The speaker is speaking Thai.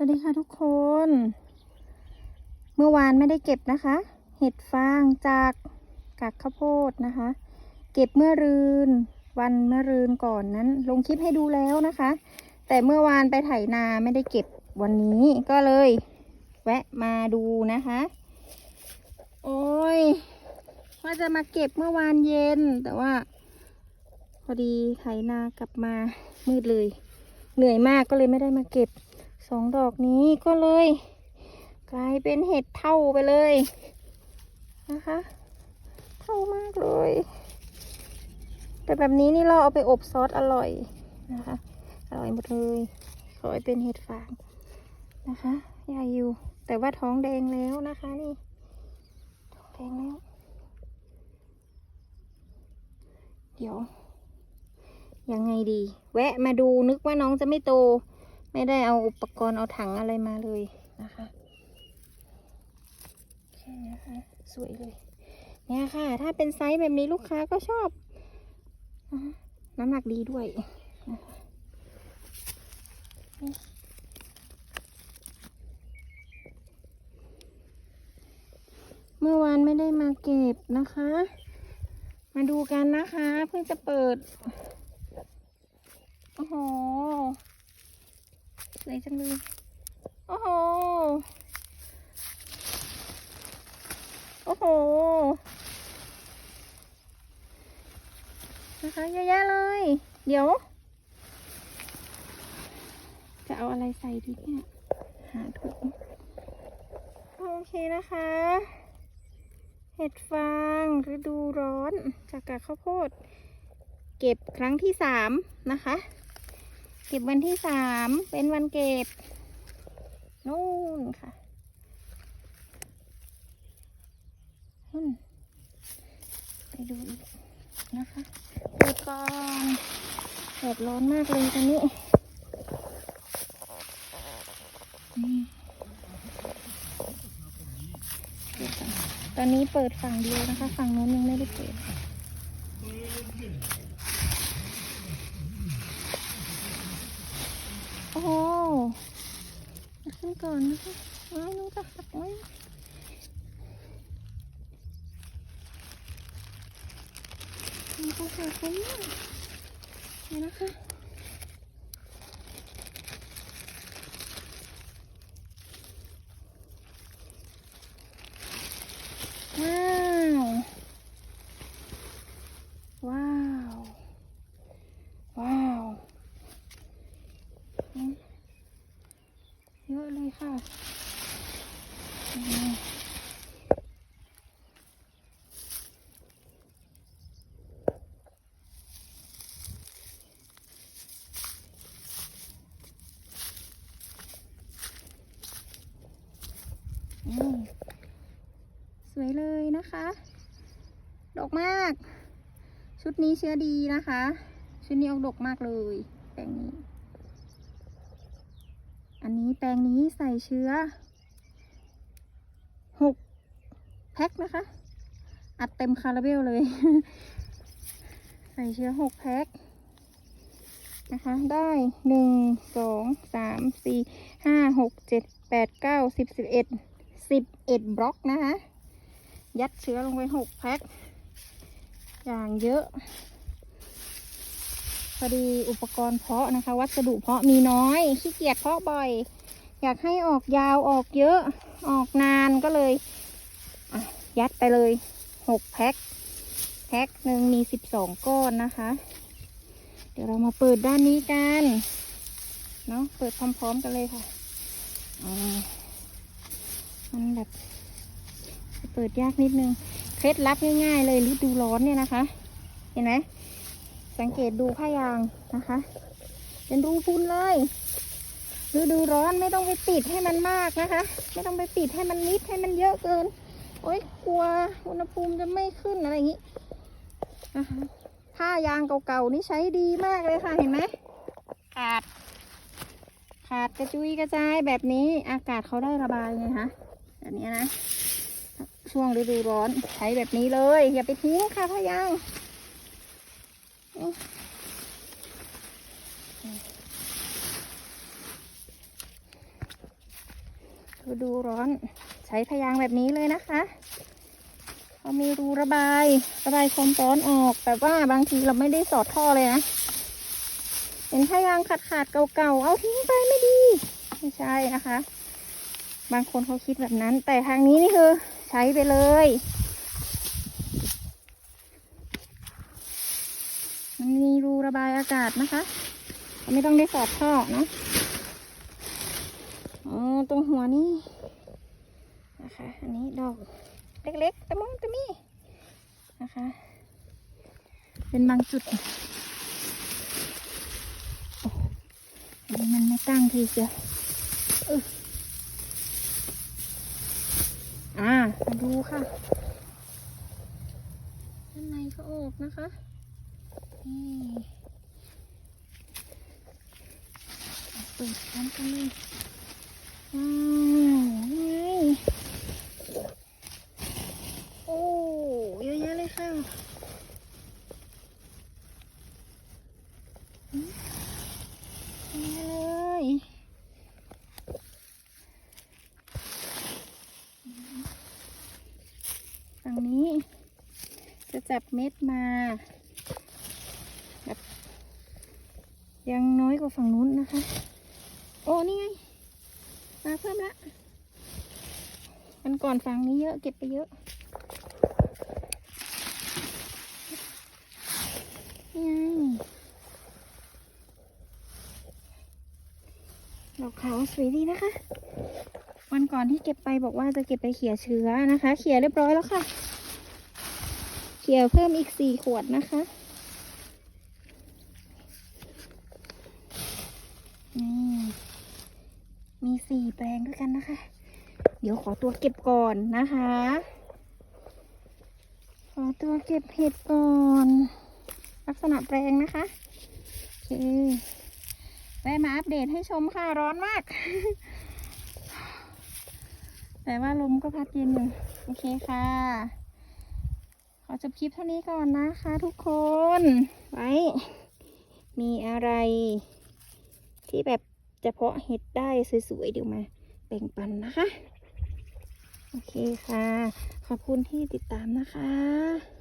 สวัสดีค่ะทุกคน เมื่อวานไม่ได้เก็บนะคะ เห็ดฟางจากกากข้าวโพดนะคะ เก็บเมื่อรืน วันเมื่อรืนก่อนนั้น ลงคลิปให้ดูแล้วนะคะ แต่เมื่อวานไปไถนาไม่ได้เก็บวันนี้ก็เลย แวะมาดูนะคะ โอ้ยว่าจะมาเก็บเมื่อวานเย็น แต่ว่า พอดีไถนากลับมามืดเลย เหนื่อยมากก็เลยไม่ได้มาเก็บ สองดอกนี้ก็เลย กลายเป็นเห็ดเท่าไปเลยนะคะ เท่ามากเลย แต่แบบนี้นี่เราเอาไปอบซอสอร่อยนะคะ อร่อยหมดเลยขอให้เป็นเห็ดฟางนะคะใหญ่อยู่ แต่ว่าท้องแดงแล้วนะคะนี่ ท้องแดงแล้ว เดี๋ยว ยังไงดี แวะมาดูนึกว่าน้องจะไม่โต ไม่ได้เอาอุปกรณ์เอาถังอะไรมาเลยนะคะโอเคนะคะสวยเลย เนี่ยค่ะ ถ้าเป็นไซส์แบบนี้ลูกค้าก็ชอบ น้ำหนักดีด้วยเมื่อวานไม่ได้มาเก็บนะคะ มาดูกันนะคะ เพิ่งจะเปิด โอ้โห วยจังเลย โอ้โห โอ้โห นะคะเยอะแยะเลย เดี๋ยว จะเอาอะไรใส่ดีเนี่ย หาถุงโอเคนะคะ เห็ดฟางฤดูร้อนจากกากข้าวโพด เก็บครั้งที่สามนะคะ เก็บวันที่สามเป็นวันเก็บ นู่นค่ะนู่นไปดูอีกนะคะเปิดก่อนแดดร้อนมากเลยตอนนี้ตอนนี้เปิดฝั่งเดียวนะคะ ฝั่งนู้นยังไม่ได้เปิด โอ้โหเอาขึ้นก่อนนะคะว้ายนุ่งก็หักไว้มันก็หักไว้มากเดี๋ยวนะคะ ว้าว ว้าว ว้าว อืมเยอะเลยค่ะอืมนี่ สวยเลยนะคะดอกมาก ชุดนี้เชื้อดีนะคะ ชุดนี้ออกดกมากเลยแปลงนี้ อันนี้แปลงนี้ใส่เชื้อหกแพ็คนะคะ อัดเต็มคาราเบลเลย ใส่เชื้อหกแพ็คนะคะ ได้หนึ่งสองสามสี่ห้าหกเจ็ดแปดเก้าสิบสิบเอ็ดสิบเอ็ดบล็อกนะคะ ยัดเชื้อลงไปหกแพ็คอย่างเยอะ พอดีอุปกรณ์เพาะนะคะ วัสดุเพาะมีน้อยขี้เกียจเพาะบ่อย อยากให้ออกยาวออกเยอะออกนานก็เลยยัดไปเลยหกแพ็คแพ็คหนึ่งมีสิบสองก้อนนะคะ เดี๋ยวเรามาเปิดด้านนี้กันเนาะเปิดพร้อมๆกันเลยค่ะมันแบบเปิดยากนิดนึงเคล็ดลับง่ายๆเลยฤดูร้อนเนี่ยนะคะ เห็นไหม สังเกตดูผ้ายางนะคะ เป็นรูพุนเลยฤดูร้อนไม่ต้องไปปิดให้มันมากนะคะ ไม่ต้องไปปิดให้มันมิดให้มันเยอะเกิน โอ๊ยกลัวอุณหภูมิจะไม่ขึ้นอะไรอย่างนี้นะคะผ้ายางเก่าๆนี่ใช้ดีมากเลยค่ะเห็นไหมขาด ขาดกระจุยกระจายแบบนี้อากาศเขาได้ระบายไงคะแบบนี้นะ ช่วงฤดูร้อนใช้แบบนี้เลย อย่าไปทิ้งค่ะผ้ายาง ฤดูร้อนใช้พยางค์แบบนี้เลยนะคะเขามีรูระบายระบายความร้อนออก แต่ว่าบางทีเราไม่ได้สอดท่อเลยนะเป็นพยางค์ขาดๆเก่าๆเอาทิ้งไปไม่ดี ไม่ใช่นะคะ บางคนเขาคิดแบบนั้น แต่ทางนี้นี่คือ ใช้ไปเลย มันมี รูระบายอากาศนะคะไม่ต้องได้สอดท่อเนะอ๋อตรงหัวนี่นะคะ อันนี้ดอกเล็กๆตะมงตะมี่นะคะ เป็นบางจุดอันนี้มันไม่ตั้งทีเดียอ่ามาดูค่ะด้านในก็ออกนะคะ เปิดพร้อมกันเลยว้าวนี่ไงโอ้เยอะแยะเลยค่ะอืมเยอะแยะเลยฝั่งนี้จะจับเม็ดมา แบบ ยังน้อยกว่าฝั่งนู้นนะคะ โอ้นี่ไง มาเพิ่มละมันก่อนฝั่งนี้เยอะเก็บไปเยอะนี่ไงดอกขาวสวยดีนะคะ วันก่อนที่เก็บไปบอกว่าจะเก็บไปเขี่ยเชื้อนะคะ เขี่ยเรียบร้อยแล้วค่ะ เขี่ยเพิ่มอีกสี่ขวดนะคะ นี่มี สี่แปลงด้วยกันนะคะ เดี๋ยวขอตัวเก็บก่อนนะคะ ขอตัวเก็บเห็ดก่อน ลักษณะแปลงนะคะโอเคแวะมาอัปเดตให้ชมค่ะ ร้อนมาก แต่ว่าลมก็พัดเย็นอยู่โอเคค่ะ ขอจบคลิปเท่านี้ก่อนนะคะทุกคน ไว้ มีอะไรที่แบบ จะเพาะเห็ดได้สวยๆเดี๋ยวมาแบ่งปันนะคะ โอเคค่ะ ขอบคุณที่ติดตามนะคะ